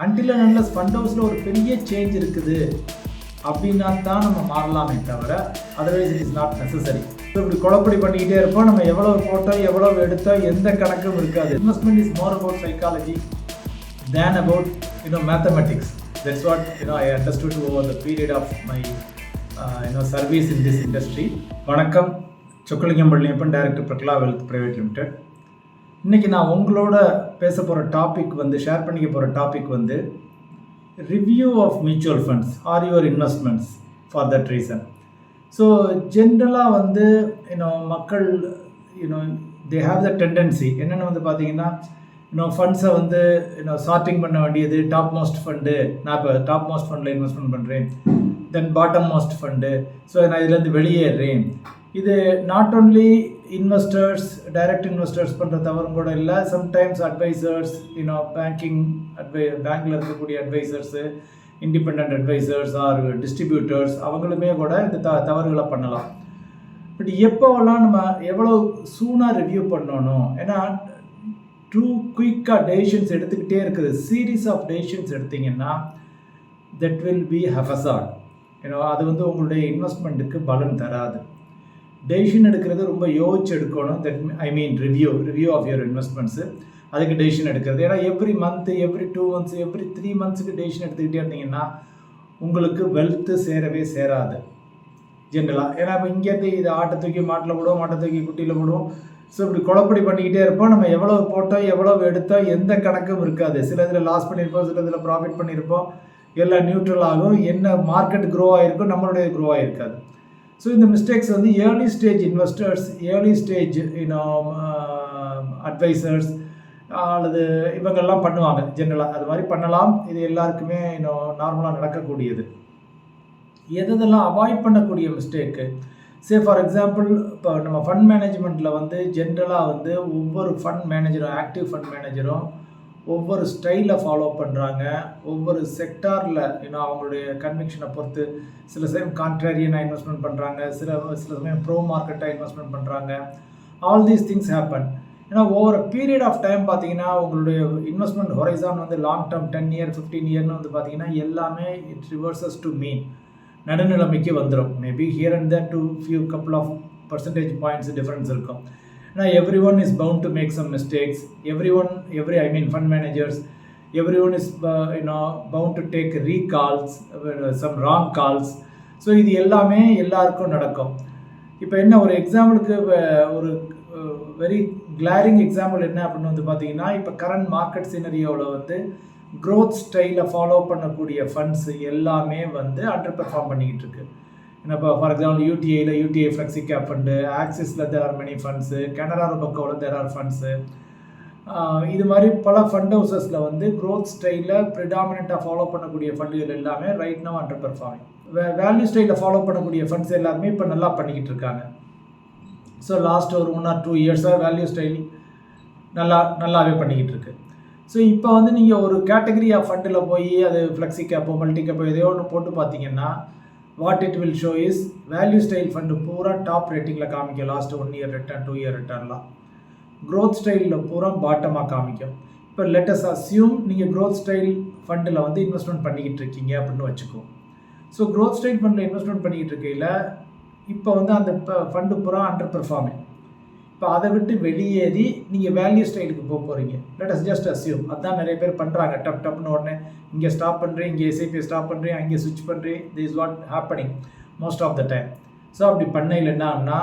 Until நல்ல fund ஹவுஸில் ஒரு பெரிய சேஞ்ச் இருக்குது அப்படின்னா தான் நம்ம மாறலாமே தவிர otherwise it is not necessary இப்படி குழப்படி பண்ணிக்கிட்டே இருப்போம் நம்ம எவ்வளோ போட்டோம் எவ்வளோ எடுத்தோம் எந்த கணக்கும் இருக்காது. Investment is more about psychology than about you know mathematics that's what you know I understood over the period of my you know service in this industry வணக்கம் Chokkalingam Palaniappan director Prakala wealth private limited இன்றைக்கி நான் உங்களோட பேச போகிற topic வந்து share பண்ணிக்க போகிற topic வந்து review of mutual funds or your investments for that reason so ஜென்ரலாக வந்து இன்னும் மக்கள் you know they have the tendency என்னென்னு வந்து பார்த்தீங்கன்னா இன்னும் ஃபண்ட்ஸை வந்து இன்னும் சார்ட்டிங் பண்ண வேண்டியது டாப் மோஸ்ட் ஃபண்டு நான் இப்போ டாப் மோஸ்ட் ஃபண்டில் இன்வெஸ்ட்மெண்ட் பண்ணுறேன் then bottom most fund so நான் இதுலேருந்து வெளியேறேன். இது not only investors direct investors பண்ணுற தவறும் கூட இல்லை. Sometimes advisors you know banking அட்வை பேங்க்கில் இருக்கக்கூடிய advisors independent advisors or distributors அவங்களுமே கூட இந்த த தவறுகளை பண்ணலாம். பட் எப்போவெல்லாம் நம்ம எவ்வளோ சூனாக ரிவ்யூ பண்ணணும் ஏன்னா டூ குயிக்காக டெசிஷன்ஸ் எடுத்துக்கிட்டே இருக்குது. சீரீஸ் ஆஃப் டெசிஷன்ஸ் எடுத்தீங்கன்னா தட் வில் பி ஹஃபசாட் ஏன்னா அது வந்து உங்களுடைய இன்வெஸ்ட்மெண்ட்டுக்கு பலன் தராது. டெசிஷன் எடுக்கிறது ரொம்ப யோசிச்சு எடுக்கணும். That I mean review review of your investments அதுக்கு டெசிஷன் எடுக்கிறது. ஏன்னா every month every two months every three மந்த்ஸுக்கு decision எடுத்துக்கிட்டே இருந்தீங்கன்னா உங்களுக்கு வெல்த்து சேரவே சேராது. ஜென்ரலாக ஏன்னா இப்போ இங்கேருந்து இது ஆட்டை தூக்கி மாட்டில் போடுவோம் மாட்டை தூக்கி குட்டியில் போடுவோம். ஸோ இப்படி குழப்படி பண்ணிக்கிட்டே இருப்போம். நம்ம எவ்வளோ போட்டோம் எவ்வளோ எடுத்தோம் எந்த கணக்கும் இருக்காது. சில இதில் லாஸ் பண்ணியிருப்போம் சில இதில் ப்ராஃபிட் பண்ணியிருப்போம். எல்லாம் நியூட்ரல் ஆகும். என்ன மார்க்கெட் க்ரோ ஆகிருக்கோ நம்மளுடைய க்ரோ ஆகிருக்காது ஸோ இந்த மிஸ்டேக்ஸ் வந்து early stage investors early stage you know advisors அல்லது இவங்கெல்லாம் பண்ணுவாங்க ஜென்ரலாக அது மாதிரி பண்ணலாம். இது எல்லாருக்குமே இன்னும் நார்மலாக நடக்கக்கூடியது. எதெல்லாம் அவாய்ட் பண்ணக்கூடிய மிஸ்டேக்கு சே ஃபார் எக்ஸாம்பிள் இப்போ நம்ம ஃபண்ட் மேனேஜ்மெண்ட்டில் வந்து ஜென்ரலாக வந்து ஒவ்வொரு ஃபண்ட் மேனேஜரும் ஆக்டிவ் ஃபண்ட் மேனேஜரும் ஒவ்வொரு ஸ்டைலில் ஃபாலோ பண்ணுறாங்க ஒவ்வொரு செக்டாரில் ஏன்னா அவங்களுடைய கன்விக்ஷனை பொறுத்து சில சமயம் கான்ட்ராரியனாக இன்வெஸ்ட்மெண்ட் பண்ணுறாங்க சில சில சமயம் ப்ரோ மார்க்கெட்டாக இன்வெஸ்ட்மெண்ட் பண்ணுறாங்க ஆல் தீஸ் திங்ஸ் ஹேப்பன் ஏன்னா ஒவ்வொரு பீரியட் ஆஃப் டைம் பார்த்தீங்கன்னா உங்களுடைய இன்வெஸ்ட்மெண்ட் ஹொரைசான் வந்து long term ten year fifteen இயர்னு வந்து பார்த்தீங்கன்னா எல்லாமே இட் ரிவர்சஸ் டு மீன் நடுநிலைமைக்கு வந்துடும் maybe here and there to few couple of percentage points difference இருக்கும். ஏன்னா every one is bound to make some mistakes every one every I mean fund managers every one is you know bound to take recalls some wrong calls so இது எல்லாமே எல்லாருக்கும் நடக்கும். இப்போ என்ன ஒரு எக்ஸாம்பிளுக்கு ஒரு வெரி கிளாரிங் எக்ஸாம்பிள் என்ன அப்படின்னு வந்து பார்த்தீங்கன்னா இப்போ கரண்ட் மார்க்கெட் சினரியோவில் வந்து க்ரோத் ஸ்டைலை ஃபாலோ பண்ணக்கூடிய ஃபண்ட்ஸ் எல்லாமே வந்து அண்டர் பெர்ஃபார்ம் பண்ணிக்கிட்டு இருக்கு. இப்போ ஃபார் எக்ஸாம்பிள் யூடிஐயில் UTI flexi cap fund ஆக்சிஸில் there are many funds Canara ரொபக்கோவில் there are funds இது மாதிரி பல ஃபண்ட் ஹவுசஸில் வந்து க்ரோத் ஸ்டைலில் ப்ரிடாமினண்ட்டாக ஃபாலோ பண்ணக்கூடிய ஃபண்டுகள் எல்லாமே right now under performing way value ஸ்டைலில் ஃபாலோ பண்ணக்கூடிய ஃபண்ட்ஸ் எல்லாருமே இப்போ நல்லா பண்ணிக்கிட்டு இருக்காங்க. ஸோ லாஸ்ட் ஒரு ஒன் ஆர் டூ இயர்ஸாக வேல்யூ ஸ்டைல் நல்லா நல்லாவே பண்ணிக்கிட்டு இருக்கு. ஸோ இப்போ வந்து நீங்கள் ஒரு கேட்டகரி ஆஃப் ஃபண்டில் போய் அது ஃப்ளெக்ஸி கேப்போ மல்டி கேப்போ எதையோ ஒன்று போட்டு பார்த்தீங்கன்னா what it will show is value style fund பூரா டாப் ரேட்டிங்கில் காமிக்கும். Last one year return two year ரிட்டர்ன்லாம் growth ஸ்டைலில் பூரா பாட்டமாக காமிக்கும். இப்போ லெட்டஸ் அஸ்யூம் நீங்கள் க்ரோத் ஸ்டைல் ஃபண்டில் வந்து இன்வெஸ்ட்மெண்ட் பண்ணிக்கிட்டு இருக்கீங்க அப்படின்னு வச்சுக்கோ. ஸோ க்ரோத் ஸ்டைல் ஃபண்டில் இன்வெஸ்ட்மெண்ட் பண்ணிக்கிட்டு இருக்கையில் இப்போ வந்து அந்த ஃபண்டு பூரா அண்டர் பெர்ஃபார்மிங் இப்போ அதை விட்டு வெளியேறி நீங்கள் வேல்யூ ஸ்டைலுக்கு போக போகிறீங்க லெட் அஸ் ஜஸ்ட் அஸ்யூம் அதான் நிறைய பேர் பண்ணுறாங்க டப் டப்னு உடனே இங்கே ஸ்டாப் பண்ணுறேன் இங்கே எஸ்ஐபியை ஸ்டாப் பண்ணுறேன் அங்கே சுவிச் பண்ணுறேன் this is what happening most of the time so அப்படி பண்ணையில் என்னன்னா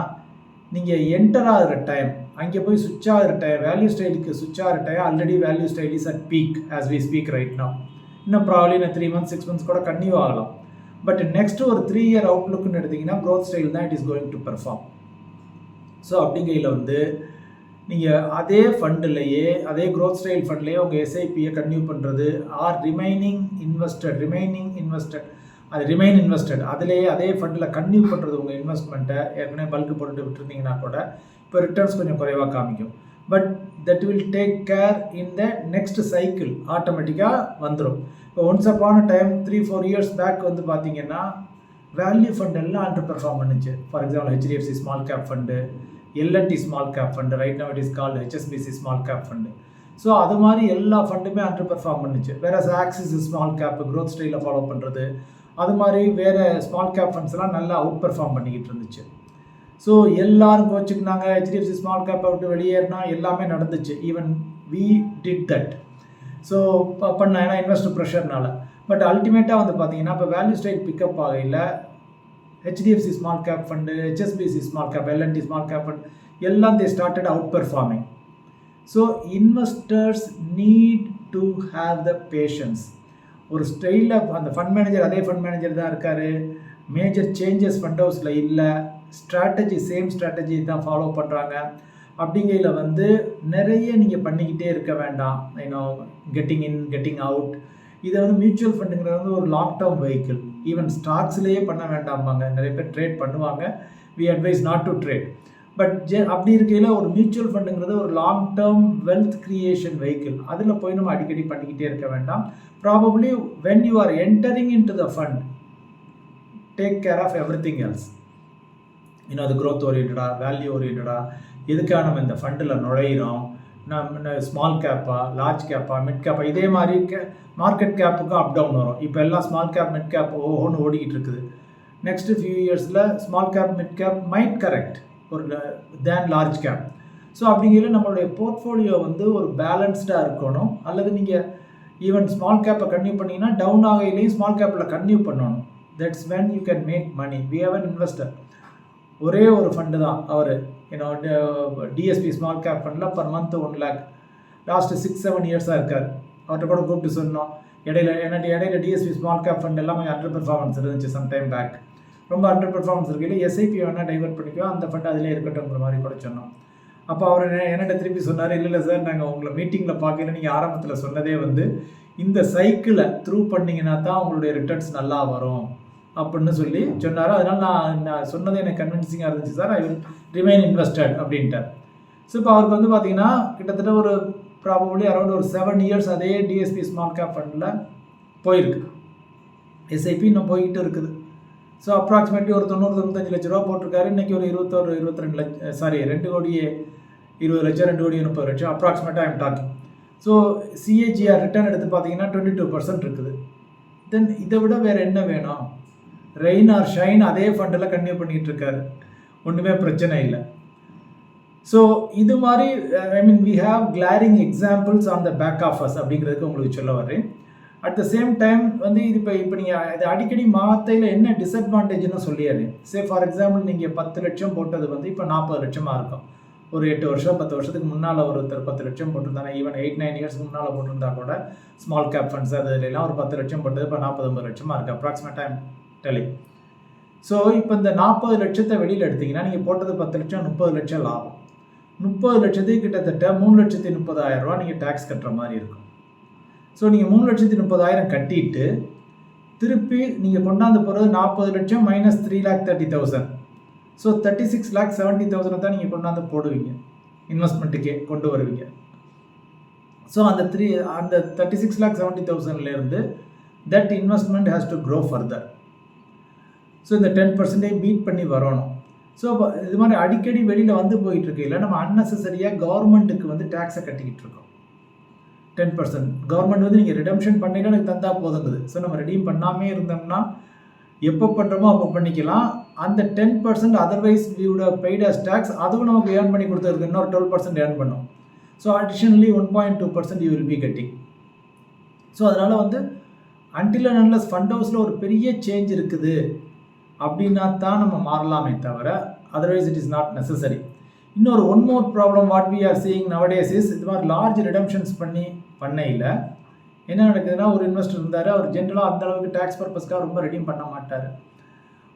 நீங்கள் என்டர் ஆகிற டைம் அங்கே போய் சுவிச் ஆகிற டைம் வேல்யூ ஸ்டைலுக்கு சுவிச் ஆகிற time already value style is at peak as we speak right now இன்னும் ப்ராப்ளி இன்னும் த்ரீ மந்த்ஸ் சிக்ஸ் மந்த்ஸ் கூட கன்னியூ ஆகலாம். பட் நெக்ஸ்ட் ஒரு த்ரீ இயர் அவுட்லுக்குன்னு எடுத்திங்கன்னா க்ரோத் ஸ்டைல் தான் it is going to perform so அப்படிங்கையில் வந்து நீங்கள் அதே ஃபண்ட்லேயே அதே க்ரோத் ஸ்டைல் ஃபண்ட்லேயே உங்கள் எஸ்ஐபியை கன்டினியூ பண்ணுறது or remaining invested remaining invested அது ரிமைன் இன்வெஸ்டட் அதிலேயே அதே ஃபண்டில் கன்டினியூ பண்ணுறது உங்கள் இன்வெஸ்ட்மெண்ட்டை ஏற்கனவே பல்க்கு போட்டு விட்டுருந்தீங்கன்னா கூட இப்போ ரிட்டர்ன்ஸ் கொஞ்சம் குறைவாக காமிக்கும். But that will take care in the next cycle ஆட்டோமேட்டிக்காக வந்துடும் இப்போ once அப்பான time three four years back வந்து பார்த்தீங்கன்னா வேல்யூ ஃபண்ட் எல்லாம் அண்டர் பெர்ஃபார்ம் பண்ணுச்சு for example HDFC small cap fund L&T small cap fund right now it is called HSBC small cap fund so அது மாதிரி எல்லா ஃபண்டுமே அண்டர் பெர்ஃபார்ம் பண்ணுச்சு. வேற ஆக்சிஸ் ஸ்மால் கேப் க்ரோத் ஸ்டைலில் ஃபாலோ பண்ணுறது அது மாதிரி வேறு ஸ்மால் கேப் ஃபண்ட்ஸ்லாம் நல்லா அவுட் பெர்ஃபார்ம் பண்ணிக்கிட்டு இருந்துச்சு. ஸோ எல்லாரும் கோச்சுக்குனாங்க. ஹெச்டிஎஃப்சி ஸ்மால் கேப்பை விட்டு வெளியேறினா எல்லாமே நடந்துச்சு. Even we did that so பண்ண ஏன்னா இன்வெஸ்டர் ப்ரெஷர்னால பட் அல்டிமேட்டாக வந்து பார்த்தீங்கன்னா இப்போ value strike pickup ஆகையில் HDFC small cap fund HSBC small cap LNT small cap fund எல்லாம் they started outperforming so investors need to have the patience ஒரு ஸ்டைலில் அந்த ஃபண்ட் மேனேஜர் அதே ஃபண்ட் மேனேஜர் தான் இருக்கார். மேஜர் சேஞ்சஸ் ஃபண்ட் ஹவுஸில் இல்லை. Strategy same strategy தான் ஃபாலோ பண்ணுறாங்க அப்படிங்கையில் வந்து நிறைய நீங்கள் பண்ணிக்கிட்டே இருக்க வேண்டாம். ஏன்னோ கெட்டிங் இன் கெட்டிங் அவுட் இதை வந்து மியூச்சுவல் ஃபண்டுங்கிறது வந்து ஒரு லாங் டேர்ம் வெஹிக்கிள் ஈவன் ஸ்டாக்ஸ்லேயே பண்ண வேண்டாம்பாங்க. நிறைய பேர் ட்ரேட் பண்ணுவாங்க. We advise not to trade but ஜெ அப்படி இருக்கையில் ஒரு மியூச்சுவல் ஃபண்டுங்கிறது ஒரு long term wealth creation vehicle அதில் போய் நம்ம அடிக்கடி பண்ணிக்கிட்டே இருக்க வேண்டாம். Probably when you are entering into the fund take care of everything else இன்னும் அது க்ரோத் ஓரியன்டா வேல்யூ ஓரியன்டா எதுக்காக நம்ம இந்த ஃபண்டில் நுழையிறோம்? ஸ்மால் கேப்பா லார்ஜ் கேப்பா மிட் கேப்பா இதே மாதிரி கே மார்க்கெட் கேப்புக்கும் அப் டவுன் வரும். இப்போ எல்லாம் ஸ்மால் கேப் மிட் கேப் ஓஹோன்னு ஓடிக்கிட்டு இருக்குது. நெக்ஸ்ட் ஃபியூ இயர்ஸில் small cap mid cap might correct ஒரு தேன் லார்ஜ் கேப் ஸோ அப்படிங்கிற நம்மளுடைய போர்ட்ஃபோலியோ வந்து ஒரு பேலன்ஸ்டாக இருக்கணும். அல்லது நீங்கள் ஈவன் ஸ்மால் கேப்பை கன்டினியூ பண்ணிங்கன்னா டவுன் ஆகையிலையும் ஸ்மால் கேப்பில் கன்டினியூ பண்ணணும். That's when you can make money we have an investor ஒரே ஒரு ஃபண்டு தான் அவர். என்னோட டிஎஸ்பி ஸ்மால் கேப் ஃபண்டில் per month one lakh last six seven இயர்ஸாக இருக்கார். அவர்கிட்ட கூட கூப்பிட்டு சொன்னோம். இடையில என்னுடைய இடையில டிஎஸ்பி ஸ்மால் கேப் ஃபண்ட் எல்லாம் கொஞ்சம் அண்டர் பெர்ஃபார்மன்ஸ் இருந்துச்சு சம்டைம் பேக் ரொம்ப அண்டர் பெர்ஃபார்மன்ஸ் இருக்கையில் எஸ்ஐபி வேணால் டைவெர்ட் பண்ணிக்கோ அந்த ஃபண்ட் அதிலே இருக்கட்டும்ங்கிற மாதிரி கூட சொன்னோம். அப்போ அவர் என்கிட்ட திருப்பி சொன்னார் இல்லை இல்லை சார் நாங்கள் உங்களை மீட்டிங்கில் பார்க்கல. நீங்கள் ஆரம்பத்தில் சொன்னதே வந்து இந்த சைக்கிளை த்ரூ பண்ணிங்கன்னா தான் உங்களுடைய ரிட்டர்ன்ஸ் நல்லா வரும். அப்படின்னு சொல்லி சொன்னார். அதனால் நான் நான் சொன்னது எனக்கு கன்வின்சிங்காக இருந்துச்சு sir I will remain invested அப்படின்ட்டார். ஸோ இப்போ அவருக்கு வந்து பார்த்தீங்கன்னா கிட்டத்தட்ட ஒரு ப்ராபப்ளி அரௌண்ட் ஒரு செவன் இயர்ஸ் அதே டிஎஸ்பி ஸ்மால் கேப் ஃபண்டில் போயிருக்கு. எஸ்ஐபி இன்னும் போய்கிட்டு இருக்குது. ஸோ அப்ராக்சிமேட்லி ஒரு தொண்ணூறு தொண்ணூத்தஞ்சு லட்ச ரூபா போட்டிருக்காரு. இன்றைக்கி ஒரு இருபத்தொரு இருபத்திரெண்டு லட்சம் லட்ச சாரி ரெண்டு கோடியே இருபது லட்சம் ரெண்டு கோடி முப்பது லட்சம் அப்ராக்சிமேட்டாக I'm talking so CAGR return எடுத்து பார்த்தீங்கன்னா டுவெண்ட்டி டூ பர்சன்ட் இருக்குது. தென் இதை விட வேறு என்ன வேணும்? ரெயின் ஆர் ஷைன் அதே ஃபண்டில் கன்டினியூ பண்ணிகிட்டு இருக்காரு. ஒன்றுமே பிரச்சனை இல்லை. ஸோ இது மாதிரி I mean we have glaring examples on the back offers அப்படிங்கிறதுக்கு உங்களுக்கு சொல்ல வர்றேன். அட் த சேம் டைம் வந்து இது இப்போ இப்போ நீங்கள் இது அடிக்கடி மாத்தையில் என்ன டிஸ்அட்வான்டேஜ்னு சொல்லியாரு சே ஃபார் எக்ஸாம்பிள் நீங்கள் பத்து லட்சம் போட்டது வந்து இப்போ நாற்பது லட்சமாக இருக்கும். ஒரு எட்டு வருஷம் பத்து வருஷத்துக்கு முன்னால் ஒருத்தர் பத்து லட்சம் போட்டிருந்தாங்க ஈவன் எயிட் நைன் இயர்ஸ்க்கு முன்னால் போட்டிருந்தா கூட ஸ்மால் கேப் ஃபண்ட்ஸ் அது எல்லாம் ஒரு பத்து லட்சம் போட்டது இப்போ நாற்பது ஐம்பது லட்சமாக இருக்குது அப்ராக்சிமேட்டாக டெலி ஸோ இப்போ இந்த நாற்பது லட்சத்தை வெளியில் எடுத்தீங்கன்னா நீங்கள் போட்டது பத்து லட்சம் முப்பது லட்சம் லாபம். முப்பது லட்சத்துக்கு கிட்டத்தட்ட மூணு லட்சத்தி முப்பதாயிரம் ரூபா நீங்கள் டேக்ஸ் கட்டுற மாதிரி இருக்கும். ஸோ நீங்கள் மூணு லட்சத்தி முப்பதாயிரம் கட்டிட்டு திருப்பி நீங்கள் கொண்டாந்து போகிறது நாற்பது லட்சம் minus three lakh thirty thousand so thirty six lakh seventy thousand தான் நீங்கள் கொண்டாந்து போடுவீங்க. இன்வெஸ்ட்மெண்ட்டுக்கே கொண்டு வருவீங்க. ஸோ அந்த த்ரீ அந்த தேர்ட்டி சிக்ஸ் லேக் செவன்ட்டி தௌசண்ட்லேருந்து that investment has to grow further so இந்த டென் பர்சன்டேஜ் மீட் பண்ணி வரணும். ஸோ இது மாதிரி அடிக்கடி வெளியில் வந்து போயிட்டுருக்கு இல்லை நம்ம அன்னெசரியாக கவர்மெண்ட்டுக்கு வந்து டேக்ஸை கட்டிக்கிட்டு இருக்கோம். டென் பர்சன்ட் கவர்மெண்ட் வந்து நீங்கள் ரிடம்ஷன் பண்ணீங்கன்னா எனக்கு தந்தா போதுங்குது. ஸோ நம்ம ரெடீம் பண்ணாமே இருந்தோம்னா எப்போ பண்ணுறோமோ அப்போ பண்ணிக்கலாம். அந்த ten percent otherwise வியூட paid as tax அதுவும் நமக்கு ஏர்ன் பண்ணி கொடுத்துருக்கு இன்னொரு டுவெல் பர்சன்ட் ஏர்ன் பண்ணும். So additionally one point two percent you will be cutting so அதனால் வந்து அன்டில் அண்ட் அன்லஸ் ஃபண்ட் ஹவுஸில் ஒரு பெரிய சேஞ்ச் இருக்குது. அப்படின்னா தான் நம்ம மாறலாமே தவிர otherwise it is not necessary இன்னொரு one more problem what we are seeing nowadays is இது மாதிரி லார்ஜ் ரிடம்ஷன்ஸ் பண்ணி பண்ணையில் என்ன நடக்குதுன்னா ஒரு இன்வெஸ்டர் இருந்தார் அவர் ஜென்ரலாக அந்த அளவுக்கு டேக்ஸ் பர்பஸ்க்காக ரொம்ப ரிடீம் பண்ண மாட்டார்.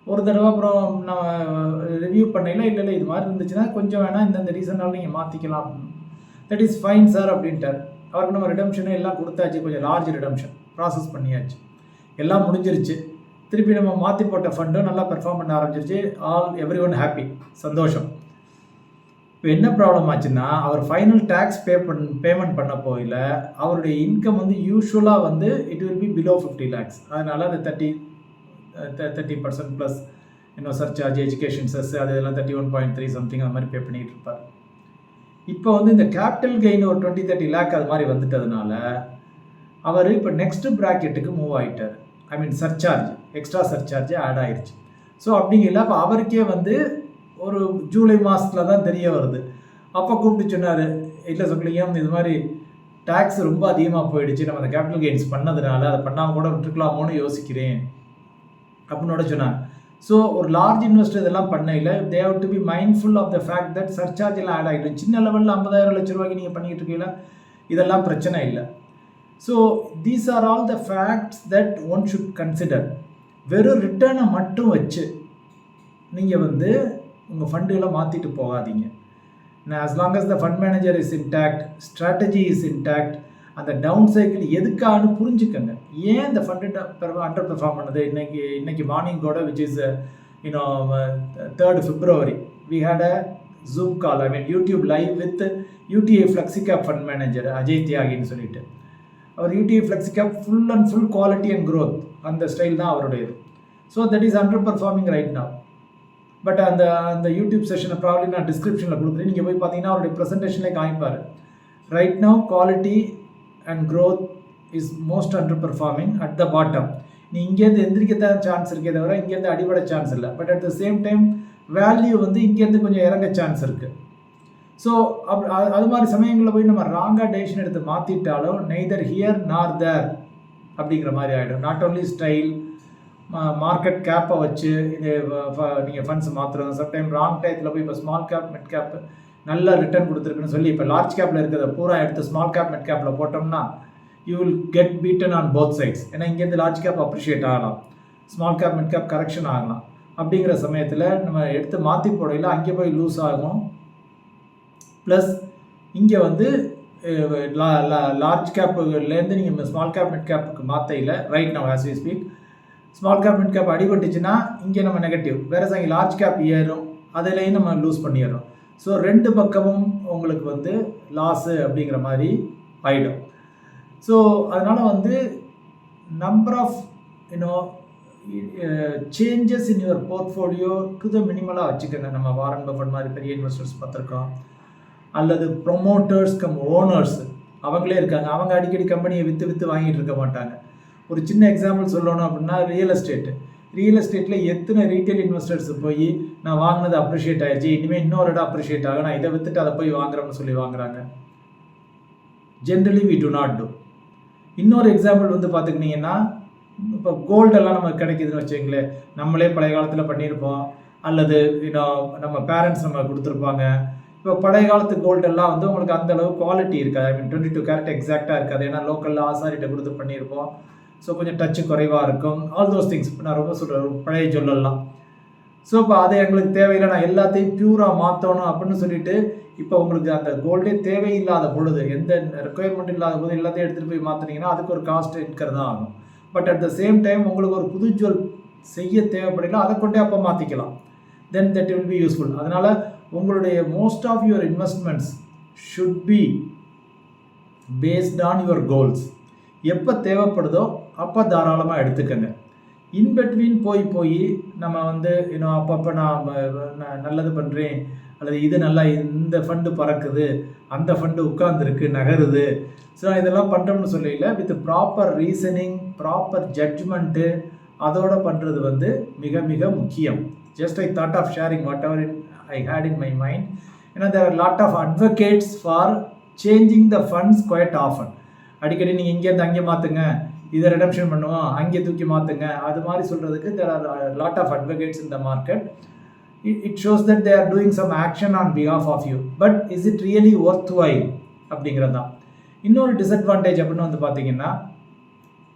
ஒரு தடவை அப்புறம் நம்ம ரிவ்யூ பண்ணையில் இல்லை இல்லை இது மாதிரி இருந்துச்சுன்னா கொஞ்சம் வேணால் இந்தந்த ரீசனால் நீங்கள் மாற்றிக்கலாம் தட் இஸ் ஃபைன் சார் அப்படின்ட்டார். அவருக்கு நம்ம ரிடம்ஷனே எல்லாம் கொடுத்தாச்சு கொஞ்சம் லார்ஜ் ரிடம்ஷன் ப்ராசஸ் பண்ணியாச்சு. எல்லாம் முடிஞ்சிருச்சு. திருப்பி நம்ம மாற்றி போட்ட ஃபண்டும் நல்லா பெர்ஃபார்ம் பண்ண ஆரம்பிச்சிருச்சு. ஆல் எவ்ரி ஒன் ஹாப்பி சந்தோஷம். இப்போ என்ன ப்ராப்ளம் ஆச்சுன்னா அவர் ஃபைனல் டேக்ஸ் பே பண் பேமெண்ட் பண்ண போயில அவருடைய இன்கம் வந்து யூஸ்வலாக வந்து it will be below fifty lakhs அதனால் அந்த தேர்ட்டி தேர்ட்டி பர்சன்ட் ப்ளஸ் இன்னும் சர்சார்ஜ் எஜுகேஷன் செஸ் அது இதெல்லாம் thirty one point three something அந்த மாதிரி பே பண்ணிகிட்டு இருப்பார். இப்போ வந்து இந்த கேபிட்டல் கெயின் ஒரு டுவெண்ட்டி தேர்ட்டி லேக் அது மாதிரி வந்துட்டதுனால அவர் இப்போ நெக்ஸ்ட் ப்ராக்கெட்டுக்கு மூவ் ஆகிட்டார் ஐ மீன் சர்சார்ஜ் எக்ஸ்ட்ரா சர்ச்சார்ஜே ஆட் ஆயிருச்சு. ஸோ அப்படிங்கல அப்போ அவருக்கே வந்து ஒரு ஜூலை மாதத்தில் தான் தெரிய வருது. அப்போ கூப்பிட்டு சொன்னார் இல்லை சொல்லிங்க இது மாதிரி டேக்ஸ் ரொம்ப அதிகமாக போயிடுச்சு. நம்ம அந்த கேபிட்டல் கெயின்ஸ் பண்ணதுனால அதை பண்ணாமல் கூட விட்டுருக்கலாமோன்னு யோசிக்கிறேன். அப்படின்னோட சொன்னாங்க. ஸோ ஒரு லார்ஜ் இன்வெஸ்டர் இதெல்லாம் பண்ணையில் they have to be mindful of the fact that surcharge எல்லாம் ஆட் ஆகிடும் சின்ன லெவலில் ஐம்பதாயிரம் லட்ச ரூபாய்க்கு நீங்கள் பண்ணிகிட்டு இருக்கீங்களா? இதெல்லாம் பிரச்சனை இல்லை. So these are all the facts that one should consider வெறும் ரிட்டர்னை மட்டும் வச்சு நீங்கள் வந்து உங்கள் ஃபண்டுகளை மாற்றிட்டு போகாதீங்க. As long as the fund manager is intact strategy is intact அந்த டவுன் சைக்கிள் எதுக்கானு புரிஞ்சுக்கங்க. ஏன் இந்த ஃபண்டு அண்டர் பெர்ஃபார்ம் பண்ணுது? இன்னைக்கு இன்னைக்கு மார்னிங் கூட which is you know third February we had a Zoom call I mean YouTube live with UTI flexicap fund manager Ajay தியாகின்னு சொல்லிட்டு. அவர் UTI flexicap full and full quality and growth அந்த style தான் அவருடையது. So that is under performing right now but அந்த அந்த YouTube செஷனை problem நான் டிஸ்கிரிப்ஷனில் கொடுக்குறேன் நீங்கள் போய் பார்த்தீங்கன்னா அவருடைய ப்ரெசன்டேஷன்லேயே காமிப்பார். Right now quality and growth is most under performing at the bottom நீ இங்கேருந்து எந்திரிக்கத்தான் சான்ஸ் இருக்கே தவிர இங்கேருந்து அடிபட சான்ஸ் இல்லை. But at the same time value வந்து இங்கேருந்து கொஞ்சம் இறங்க சான்ஸ் இருக்குது ஸோ அப் அது மாதிரி சமயங்களில் போய் நம்ம ராங்காக டெசிஷன் எடுத்து மாற்றிட்டாலும் நெய்தர் ஹியர் நார் தேர் அப்படிங்கிற மாதிரி ஆகிடும் நாட் ஓன்லி ஸ்டைல் மார்க்கெட் கேப்பை வச்சு இது நீங்கள் ஃபண்ட்ஸ் மாற்றுறது சம்டைம் ராங் டயத்தில் போய் இப்போ ஸ்மால் கேப் மிட் கேப் நல்ல ரிட்டர்ன் கொடுத்துருக்குன்னு சொல்லி இப்போ லார்ஜ் கேப்பில் இருக்கிறத பூரா எடுத்து ஸ்மால் கேப் மிட் கேப்பில் போட்டோம்னா you will get beaten on both sides ஏன்னா இங்கேருந்து லார்ஜ் கேப் அப்ரிஷியேட் ஆகலாம். Small cap mid cap correction ஆகலாம். அப்படிங்கிற சமயத்தில் நம்ம எடுத்து மாற்றி போடையில் அங்கே போய் லூஸ் ஆகும். ப்ளஸ் இங்கே வந்து லார்ஜ் கேப்புலேருந்து நீங்கள் ஸ்மால் கேப் மிட் கேப்புக்கு மாற்றையில் right now as you speak small cap mid cap அடிபட்டுச்சுன்னா இங்கே நம்ம நெகட்டிவ் வேறு அங்கே லார்ஜ் கேப் ஏறும் அதிலையும் நம்ம லூஸ் பண்ணிடுறோம். ஸோ ரெண்டு பக்கமும் உங்களுக்கு வந்து லாஸு அப்படிங்கிற மாதிரி ஆகிடும் ஸோ அதனால் வந்து number of you know changes in your portfolio to the மினிமலாக வச்சுக்கோங்க. நம்ம வாரன் பஃபட் மாதிரி பெரிய இன்வெஸ்டர்ஸ் பார்த்துருக்கோம். அல்லது ப்ரொமோட்டர்ஸ் கம் ஓனர்ஸ் அவங்களே இருக்காங்க. அவங்க அடிக்கடி கம்பெனியை விற்று விற்று வாங்கிட்டு இருக்க மாட்டாங்க. ஒரு சின்ன எக்ஸாம்பிள் சொல்லணும் அப்படின்னா ரியல் எஸ்டேட்டு ரியல் எஸ்டேட்டில் எத்தனை ரீட்டைல் இன்வெஸ்டர்ஸ் போய் நான் வாங்கினது அப்ரிஷியேட் ஆயிடுச்சு இனிமேல் இன்னொரு இடம் அப்ரிஷியேட் ஆகும் நான் இதை விற்றுட்டு அதை போய் வாங்குறோம்னு சொல்லி வாங்குறாங்க. Generally we do not do இன்னொரு எக்ஸாம்பிள் வந்து பார்த்துக்கிட்டிங்கன்னா இப்போ கோல்டெல்லாம் நமக்கு கிடைக்குதுன்னு வச்சுங்களேன் நம்மளே பழைய காலத்தில் பண்ணியிருப்போம். அல்லது இன்னும் நம்ம பேரண்ட்ஸ் நம்ம கொடுத்துருப்பாங்க. இப்போ பழைய காலத்து கோல்டெல்லாம் வந்து உங்களுக்கு அந்த அளவு குவாலிட்டி இருக்காது. I mean twenty two carat எக்ஸாக்டாக இருக்காது. ஏன்னா லோக்கலில் ஆசாரிட்ட கொடுத்து பண்ணியிருப்போம். ஸோ கொஞ்சம் டச்சு குறைவாக இருக்கும். ஆல் தோஸ் திங்ஸ் இப்போ நான் ரொம்ப சொல்கிறேன் பழைய சொல்லலாம். ஸோ இப்போ அது எங்களுக்கு தேவையில்லை. நான் எல்லாத்தையும் பியூராக மாற்றணும் அப்படின்னு சொல்லிட்டு இப்போ உங்களுக்கு அந்த கோல்டே தேவையில்லாத பொழுது எந்த ரெக்குயர்மெண்ட் இல்லாத போது எல்லாத்தையும் எடுத்துகிட்டு போய் மாற்றினீங்கன்னா அதுக்கு ஒரு காஸ்ட் இருக்கிறதா ஆகும். But at the same time உங்களுக்கு ஒரு புது ஜுவல் செய்ய தேவைப்படலாம் அதை கொண்டே அப்போ மாற்றிக்கலாம் then that will be useful அதனால் உங்களுடைய most of your investments should be based on your goals எப்போ தேவைப்படுதோ அப்போ தாராளமாக எடுத்துக்கங்க. இன்பிட்வீன் போய் போய் நம்ம வந்து இன்னும் அப்பப்போ நான் நல்லது பண்ணுறேன் அல்லது இது நல்லா இந்த ஃபண்டு பறக்குது அந்த ஃபண்டு உட்காந்துருக்கு நகருது. ஸோ இதெல்லாம் பண்ணுறோம்னு சொல்லல with proper reasoning proper judgment அதோட பண்ணுறது வந்து மிக மிக முக்கியம். Just I thought of sharing whatever I had in my mind ஏன்னா there are lot of advocates for changing the funds quite often அடிக்கடி நீங்கள் இங்கேருந்து அங்கே மாற்றுங்க இதை ரிடம்ஷன் பண்ணுவோம் அங்கே தூக்கி மாற்றுங்க அது மாதிரி சொல்கிறதுக்கு there are lot of advocates in the market it shows that they are doing some action on behalf of you but is it really worthwhile அப்படிங்கிறது தான் இன்னொரு டிஸ்அட்வான்டேஜ் அப்படின்னு வந்து பார்த்தீங்கன்னா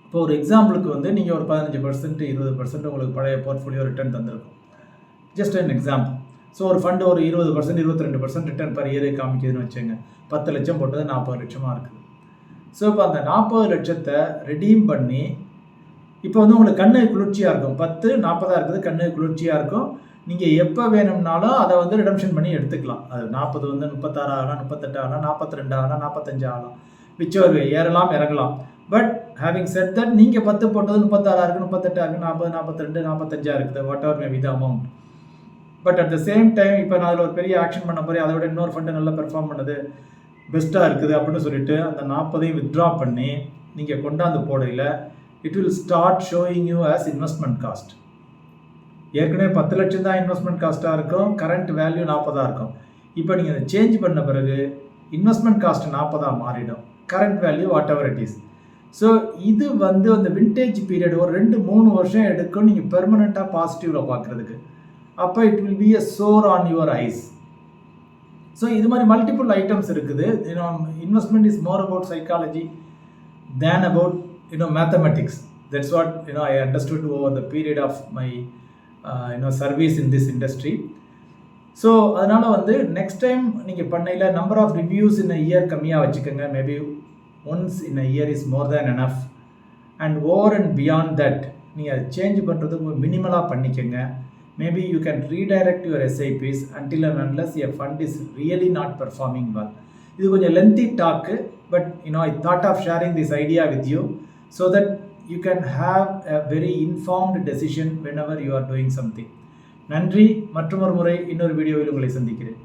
இப்போ ஒரு எக்ஸாம்பிளுக்கு வந்து நீங்கள் ஒரு பதினஞ்சு பர்சன்ட் இருபது பர்சன்ட் உங்களுக்கு பழைய போர்ட்ஃபோலியோ ரிட்டர்ன் தந்திருக்கும். ஜஸ்ட் அன் எக்ஸாம்பிள் ஸோ ஒரு ஃபண்டு ஒரு இருபது பர்சன்ட் இருபத்தி ரெண்டு பர்சன்ட் ரிட்டர்ன் பர் இயர் காமிக்குதுன்னு வச்சுங்க பத்து லட்சம் போட்டது நாற்பது லட்சமாக இருக்குது. ஸோ இப்போ அந்த நாற்பது லட்சத்தை ரெடீம் பண்ணி இப்போ வந்து உங்களுக்கு கண்ணு குளிர்ச்சியாக இருக்கும். பத்து நாற்பதாக இருக்குது கண்ணு குளிர்ச்சியாக இருக்கும். நீங்கள் எப்போ வேணும்னாலும் அதை வந்து ரிடம்ஷன் பண்ணி எடுத்துக்கலாம். அது நாற்பது வந்து முப்பத்தாறு ஆகலாம் முப்பத்தெட்டு ஆகலாம் நாற்பத்தி ரெண்டு ஆகலாம் நாற்பத்தஞ்சு ஆகலாம். விச்சோர் ஏறலாம் இறங்கலாம். பட் ஹேவிங் செட் தட் நீங்கள் பத்து போட்டது முப்பத்தாறாக இருக்குது முப்பத்தெட்டாக இருக்குது நாற்பது நாற்பத்தி ரெண்டு நாற்பத்தஞ்சாக இருக்குது. Whatever may with amount but at the same time இப்போ நான் அதில் ஒரு பெரிய ஆக்ஷன் பண்ண போகிறேன் அதை விட இன்னொரு ஃபண்டு நல்லா பெர்ஃபார்ம் பண்ணுது. பெஸ்ட்டாக இருக்குது அப்படின்னு சொல்லிட்டு அந்த நாற்பதையும் வித்ட்ரா பண்ணி நீங்கள் கொண்டாந்து போடையில் it will start showing you as investment cost ஏற்கனவே பத்து லட்சம் தான் இன்வெஸ்ட்மெண்ட் காஸ்ட்டாக இருக்கும். கரண்ட் வேல்யூ நாற்பதாக இருக்கும். இப்போ நீங்கள் அதை சேஞ்ச் பண்ண பிறகு இன்வெஸ்ட்மெண்ட் காஸ்ட் நாற்பதாக மாறிடும். Current value whatever it is so இது வந்து அந்த வின்டேஜ் பீரியட் ஒரு ரெண்டு மூணு வருஷம் எடுக்கும். நீங்கள் பெர்மனண்ட்டாக பாசிட்டிவில் பார்க்குறதுக்கு அப்போ it will be a sore on your eyes so இது மாதிரி மல்டிபிள் ஐட்டம்ஸ் இருக்குது. You know investment is more about psychology than about you know mathematics that's what you know I understood over the period of my you know service in this industry so அதனால் வந்து next time நீங்கள் பண்ணையில் number of reviews in year கம்மியாக வச்சுக்கோங்க. Maybe once in a year is more than enough and over and beyond that நீங்கள் அதை change பண்ணுறதுக்கு மினிமலாக பண்ணிக்கோங்க. Maybe you can redirect your SIPs until and unless a fund is really not performing well இது கொஞ்சம் lengthy talk but you know I thought of sharing this idea with you so that you can have a very informed decision whenever you are doing something நன்றி மற்றொரு முறை இன்னொரு வீடியோவில் உங்களை சந்திக்கிறேன்.